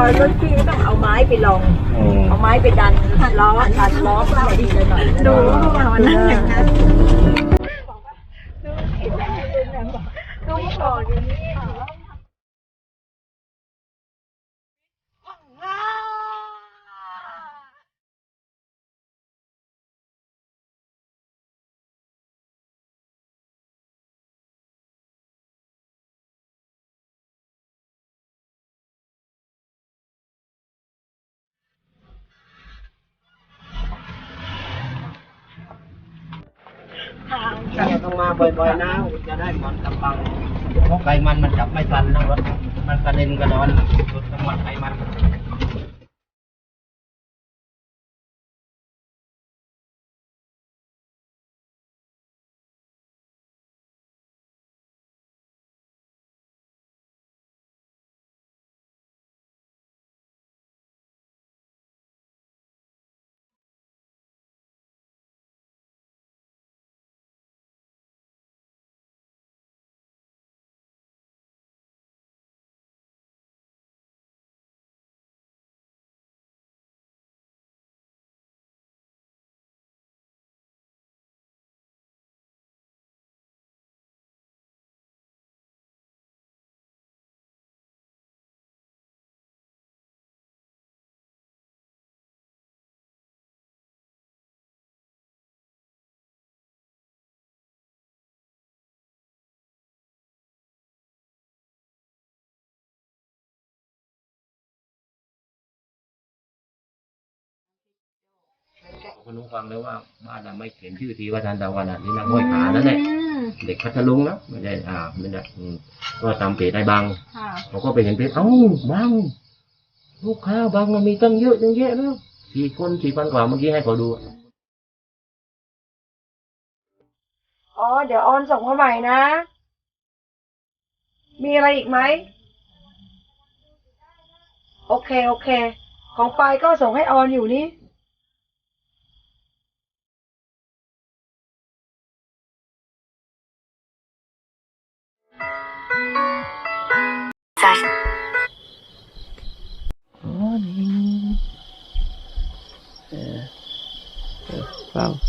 พอรถพี่ก็ต้องเอาไม้ไปลอง อืมเอาไม้ไปดันล้อดันล้อเพื่อดีเลยหน่อยดูเข้ามาวันนั้นอย่างนั้น เนี่าต้องมาบ่อยๆนะจะได้หมอนกำบังเพราะไขมันมันจับไม่ทันนะรถมันกระเด็นกระดอนรถจังหวัดไขมัน คุณลุงฟังแล้วว่าบ้านน่ะไม่เขียนชื่อทีว่าทันตะวันอะนี่นางห้อยขานั่นแหละเด็กพัทลุงนะไม่ได้อ่าไม่ได้อืมก็ตามเพจได้บางค่ะเขาก็ไปเห็นเพจเอ้าบางลูกค้าบางมันมีตั้งเยอะตั้งแยะแล้วสี่คนสี่พันกว่าเมื่อกี้ให้เขาดูอ๋อเดี๋ยวออนส่งมาใหม่นะ มีอะไรอีกไหม โอเค โอเค ของปายก็ส่งให้ออนอยู่นี่ well.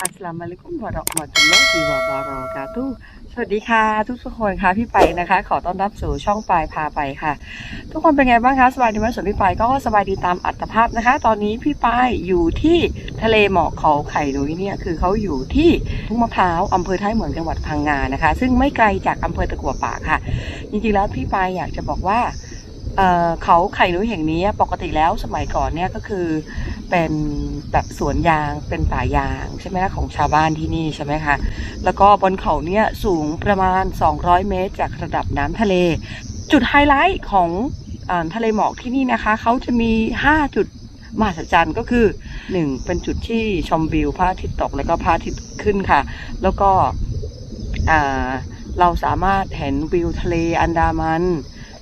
Assalamualaikum warahmatullahi wabarakatuh. สวัสดีค่ะทุกทุกคนค่ะพี่ไปนะคะ ขอต้อนรับสู่ช่องปลายพาไปค่ะ ทุกคนเป็นไงบ้างคะสบายดีไหมส่วนพี่ไปก็สบายดีตามอัตภาพนะคะ ตอนนี้พี่ไปอยู่ที่ทะเลหมอกเขาไข่นุ้ยเนี่ยคือเขาอยู่ที่ทุ่งมะพร้าวอำเภอท้ายเหมืองจังหวัดพังงานะคะ ซึ่งไม่ไกลจากอำเภอตะกัวป่าค่ะ จริงๆแล้วพี่ไปอยากจะบอกว่า เเขาไข่นุ้ยแห่งนี้ปกติแล้วสมัยก่อนเนี่ยก็คือเป็นแบบสวนยางเป็นป่ายางใช่ไหมคะของชาวบ้านที่นี่ใช่ไหมคะแล้วก็บนเขาเนี่ยสูงประมาณ 200 เมตร จากระดับน้ำทะเล จุดไฮไลท์ของอทะเลหมอกที่นี่นะคะเขาจะมี 5 จุดมหัศจรรย์ก็คือ 1 เป็นจุดที่ชมวิวพระอาทิตย์ตกแล้วก็พระอาทิตย์ขึ้นค่ะ แล้วก็เราสามารถเห็นวิวทะเลอันดามัน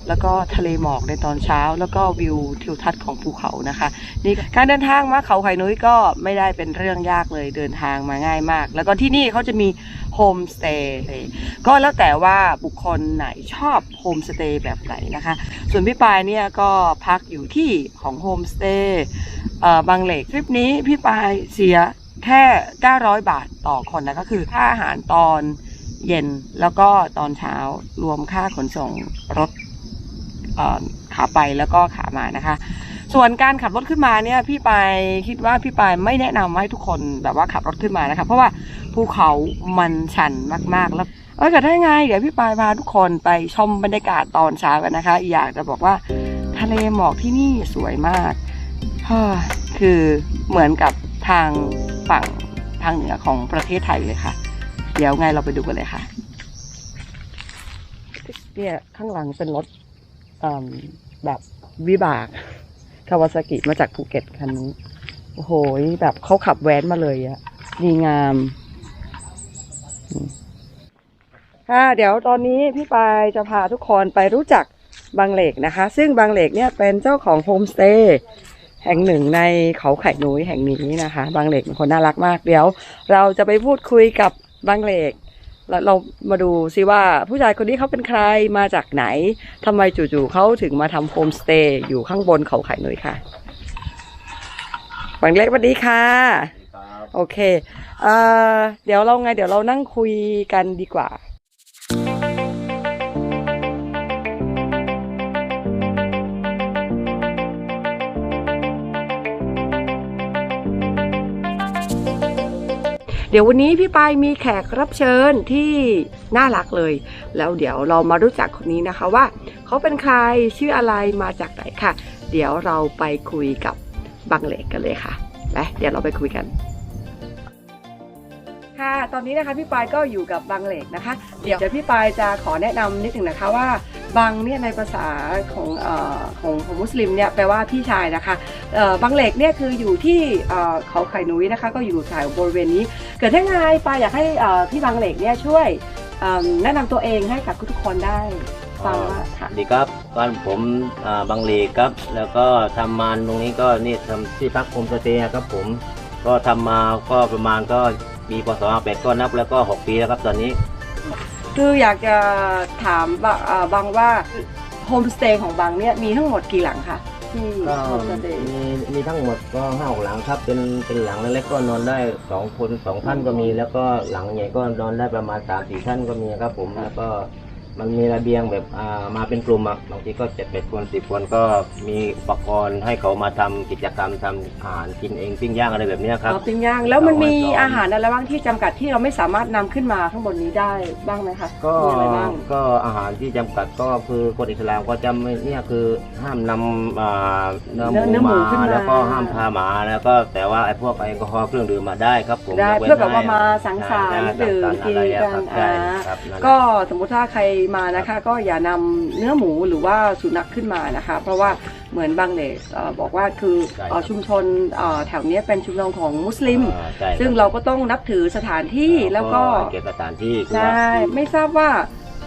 แล้วก็ทะเลหมอกในตอนเช้า แล้วก็วิวทิวทัศน์ของภูเขานะคะ นี่การเดินทางมาเขาไข่นุ้ยก็ไม่ได้เป็นเรื่องยากเลยเดินทางมาง่ายมาก แล้วก็ที่นี่เขาจะมีโฮมสเตย์ก็แล้วแต่ว่าบุคคลไหนชอบโฮมสเตย์แบบไหนนะคะ ส่วนพี่ปายเนี่ยก็พักอยู่ที่ของโฮมสเตย์บางเหล็กทริปนี้พี่ปายเสียแค่ 900 บาทต่อคนนะก็คือค่าอาหารตอนเย็นแล้วก็ตอนเช้ารวมค่าขนส่งรถ ขาไปแล้วก็ขามานะคะ ส่วนการขับรถขึ้นมาเนี่ยพี่ปายคิดว่าพี่ปายไม่แนะนำให้ทุกคนแบบว่าขับรถขึ้นมานะคะเพราะว่าภูเขามันชันมากๆแล้วเออแต่ได้ไง เดี๋ยวพี่ปายพาทุกคนไปชมบรรยากาศตอนเช้ากันนะคะ อยากจะบอกว่าทะเลหมอกที่นี่สวยมากเฮ้อคือเหมือนกับทางฝั่งทางเหนือของประเทศไทยเลยค่ะ เดี๋ยวไงเราไปดูกันเลยค่ะเนี่ยข้างหลังเป็นรถ แบบวิบากคาวาซากิมาจากภูเก็ตคันนี้โอ้โหแบบเขาขับแว้นมาเลยอะดีงามค่ะเดี๋ยวตอนนี้พี่ปายจะพาทุกคนไปรู้จักบางเหล็กนะคะ ซึ่งบางเหล็กเนี่ยเป็นเจ้าของโฮมสเตย์แห่งหนึ่งในเขาไข่นุ้ยแห่งนี้นะคะ บางเหล็กเป็นคนน่ารักมากเดี๋ยว เราจะไปพูดคุยกับบางเหล็ก แล้วเรามาดูซิว่าผู้ชายคนนี้เขาเป็นใครมาจากไหนทำไมจู่ๆเขาถึงมาทำโฮมสเตย์อยู่ข้างบนเขาไข่นุ้ยค่ะบางเล็กสวัสดีค่ะ โอเคเอ่อเดี๋ยวเราไง เดี๋ยวเรานั่งคุยกันดีกว่า เดี๋ยววันนี้พี่ปายมีแขกรับเชิญที่น่ารักเลย แล้วเดี๋ยวเรามารู้จักคนนี้นะคะว่า เขาเป็นใครชื่ออะไรมาจากไหนค่ะ เดี๋ยวเราไปคุยกับบังเหล็กกันเลยค่ะไปเดี๋ยวเราไปคุยกันค่ะ ตอนนี้นะคะพี่ปายก็อยู่กับบังเหล็กนะคะ เดี๋ยวเดี๋ยวพี่ปายจะขอแนะนำนิดหนึ่งนะคะว่า บังเนี่ยในภาษาของอของของมุสลิมเนี่ยแปลว่าพี่ชายนะคะบังเหล็กเนี่ยคืออยู่ที่เขาไข่นุ้ยนะคะ ก็อยู่แถวบริเวณนี้ เกิดถ้าไงปายอยากให้พี่บังเหล็กเนี่ยช่วยแนะนำตัวเองให้กับทุกคนได้ฟังว่าค่ะสวัสดีครับบ้านผมบางเหล็กครับ แล้วก็ทำมานตรงนี้ก็นี่ทำที่พักโฮมสเตย์ครับผมก็ทำมาก็ประมาณก็ปีพศแปดก็นับแล้วก็หกปีแล้วครับตอนนี้ คืออยากจะถามบบางว่าโฮมสเตย์ของบางเนี่ยมีทั้งหมดกี่หลังคะที่โฮมสเตย์มีมีทั้งหมดก็ห้าหกหลังครับ เป็นเป็นหลังเล็กๆก็นอนได้สองคนสองท่านก็มี แล้วก็หลังใหญ่ก็นอนได้ประมาณสามสี่ท่านก็มีครับผมแล้วก็ มันมีระเบียงแบบอ่ามาเป็นกลุ่มอะบางทีก็เจ็ดแปดคนสิบคนก็มีอุปกรณ์ให้เขามาทำกิจกรรมทำอาหารกินเองปิ้งย่างอะไรแบบเนี้ยครับอ๋อปิ้งย่างแล้วมันมีเอาไว้ก่อนอาหารอะไรบ้างที่จำกัดที่เราไม่สามารถนำขึ้นมาข้างบนนี้ได้บ้างไหมคะก็มีอะไรบ้างก็อาหารที่จำกัดก็คือกฎอิสลามก็จะไม่เนี่ยคือห้ามนำอ่าเนื้อหเนื้อหมูมูขึ้นมามาแล้วก็ห้ามพาหมาแล้วก็แต่ว่าไอ้พวกแอลกอฮอล์เครื่องดื่มมาได้ครับผมได้ยกว้นเพื่อแบบว่าให้มาสังสรรค์ใช่ดื่มสังสรรค์กินอะไรอะกันครับอ่าใช่ครับนั่นแหละก็สมมุติถ้าใครมานะคะ ก็อย่านำเนื้อหมูหรือว่าสุนัขขึ้นมานะคะ เพราะว่าเหมือนบางเดชเอ่อบอกว่าคือใช่ครับเอ่อชุมชนเอ่อแถวเนี้ยเป็นชุมชนของมุสลิมอ่าใช่คบซึ่งเราก็ต้องนับถือสถานที่แล้วก็เกี่ยวกับสถานที่คือใช่ว่าไม่ทราบว่า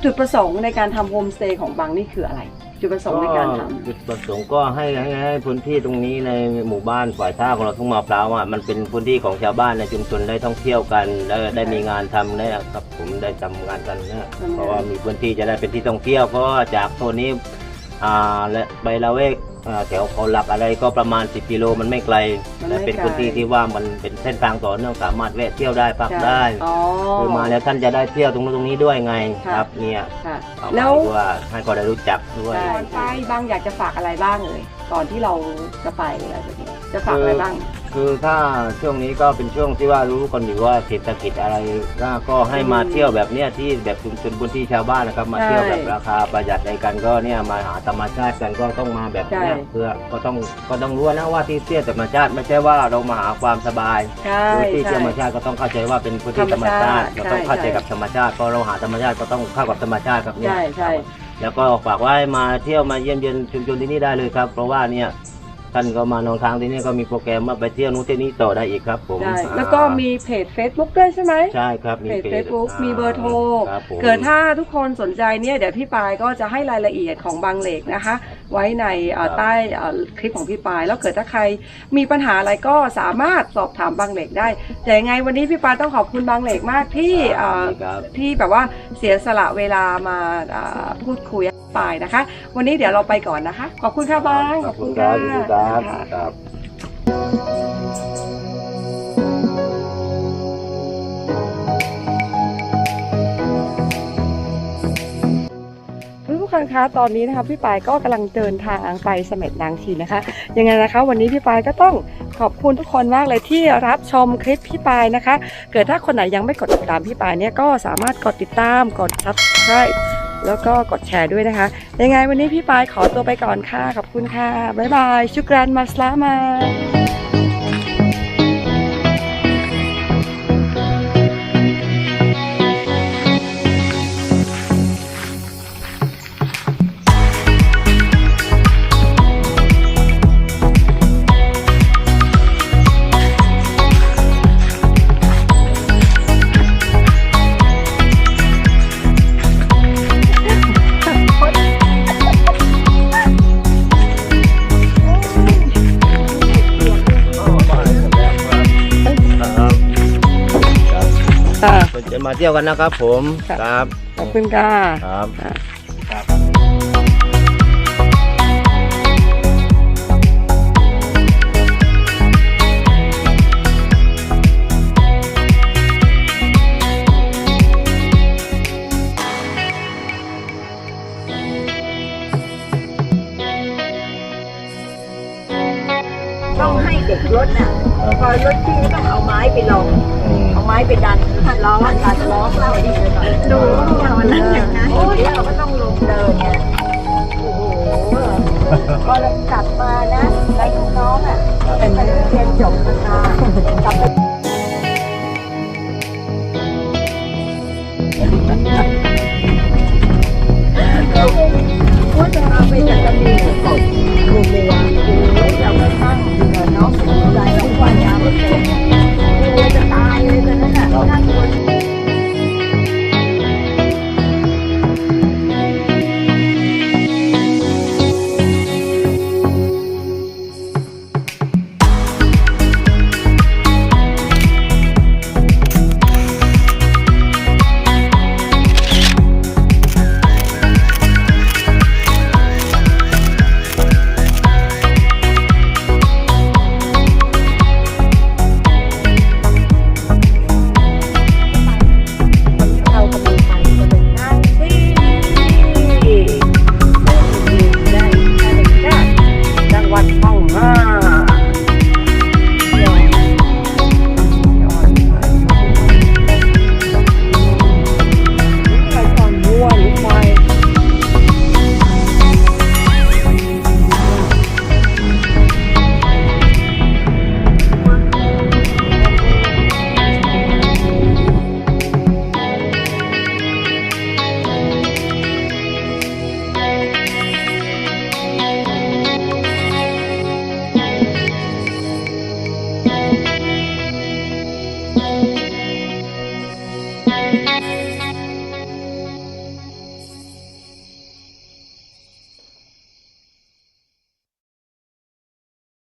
จุดประสงค์ในการทำโฮมสเตย์ของบางนี่คืออะไร จุดประสงค์ในการทำ จุดประสงค์ก็ให้ให้ให้พื้นที่ตรงนี้ในหมู่บ้านฝ่ายท่าของเราทุ่งมะพร้าวอะมันเป็นพื้นที่ของชาวบ้านในชุมชนได้ท่องเที่ยวกันได้ได้มีงานทำได้ครับผมได้ทำงานกันเนี่ยทำงานเพราะว่ามีพื้นที่จะได้เป็นที่ท่องเที่ยวเพราะว่าจากโซนนี้อ่าและไปละเวก อ่าแถวเขาหลักอะไรก็ประมาณ 10กิโลมันไม่ไกลมันไม่และเป็นไกล พื้นที่ที่ว่ามันเป็นเส้นทางต่อเนื่องสามารถแวะเที่ยวได้พักได้อ๋อ คือมาแล้วท่านจะได้เที่ยวตรงนู้นตรงนี้ด้วยไงค่ะ ครับเนี่ยค่ะ เอาแล้แล้ววว่าให้เขาได้รู้จักด้วยก่อนไปบางอยากจะฝากอะไรบ้างเลยก่อนที่เราจะไปอะไรแบบนี้จะฝากอะไรบ้าง คือถ้าช่วงนี้ก็เป็นช่วงที่ว่ารู้กันอยู่ว่าเศรษฐกิจอะไรก็ให้มาอืมเที่ยวแบบเนี้ยที่แบบชุมชนพื้นที่ชาวบ้านนะครับ มาใช่เที่ยวแบบราคาประหยัดในกันก็เนี่ยมาหาธรรมชาติกันก็ต้องมาแบบเนี้ยใช่เพื่อก็ต้องก็ต้องรู้นะว่าที่เที่ยวธรรมชาติไม่ใช่ว่าเรามาหาความสบายใช่พื้นที่ใช่ธรรมชาติก็ต้องเข้าใจว่าเป็นพื้นที่ธรรมชาติธรรมชาติเราต้องเข้าใจใช่กับธรรมชาติพอเราหาธรรมชาติก็ต้องเข้ากับธรรมชาติครับเนี่ยใช่ใช่แล้วก็ฝากไว้มาเที่ยวมาเยี่ยมเยียนชุมชนที่นี่ได้เลยครับ เพราะว่าเนี่ย ท่านก็มานอนค้างที่นี่ก็มีโปรแกรมว่าไปเที่ยวนู้นที่นี่ต่อได้อีกครับผมได้อ่าแล้วก็มีเพจ Facebook ด้วยใช่ไหมใช่ครับมีเพจเพจ Facebook มีเบอร์โทร ครับผม เกิดถ้าทุกคนสนใจเนี่ยเดี๋ยวพี่ปายก็จะให้รายละเอียดของบางเหล็กนะคะ ไว้ในเอ่อครับ ใต้เอ่อคลิปของพี่ปายแล้วเกิดถ้าใครมีปัญหาอะไรก็สามารถสอบถามบางเหล็กได้แต่ยังไงวันนี้พี่ปายต้องขอบคุณบางเหล็กมากที่เอ่อ ครับ ที่แบบว่าเสียสละเวลามาอ่าพูดคุย กับปายนะคะ วันนี้เดี๋ยวเราไปก่อนนะคะ ขอบคุณค่ะบางขอบคุณครับขอบคุณครับค่ะครับทุกคนคะตอนนี้นะคะพี่ปายก็กำลังเดินทางไปเสม็ดนางชีนะคะ ยังไงนะคะ วันนี้พี่ปายก็ต้องขอบคุณทุกคนมากเลยที่รับชมคลิปพี่ปายนะคะ เกิดถ้าคนไหนยังไม่กดติดตามพี่ปายเนี่ยก็สามารถกดติดตามกด subscribe แล้วก็กดแชร์ด้วยนะคะ ยังไงวันนี้พี่ปายขอตัวไปก่อนค่ะ ขอบคุณค่ะ บ๊ายบาย ชุกรันมาสลามา เที่ยวกันนะครับผมค่ะ ครับขอบคุณค่ะครับต้อ็บรถน่ะพอรถที่ต้องเอาไม้ไปลองเอาไม้ไปดันล้อดันล้อเราดีเลยก่ะดูตอนนั้นอย่างนั้นโอ้ยเราก็ต้องลงเดินเนี่ยโอ้โหพอเรากลับมานะไอ้ลูกน้องอะเป็นเรียนจบมากลับไป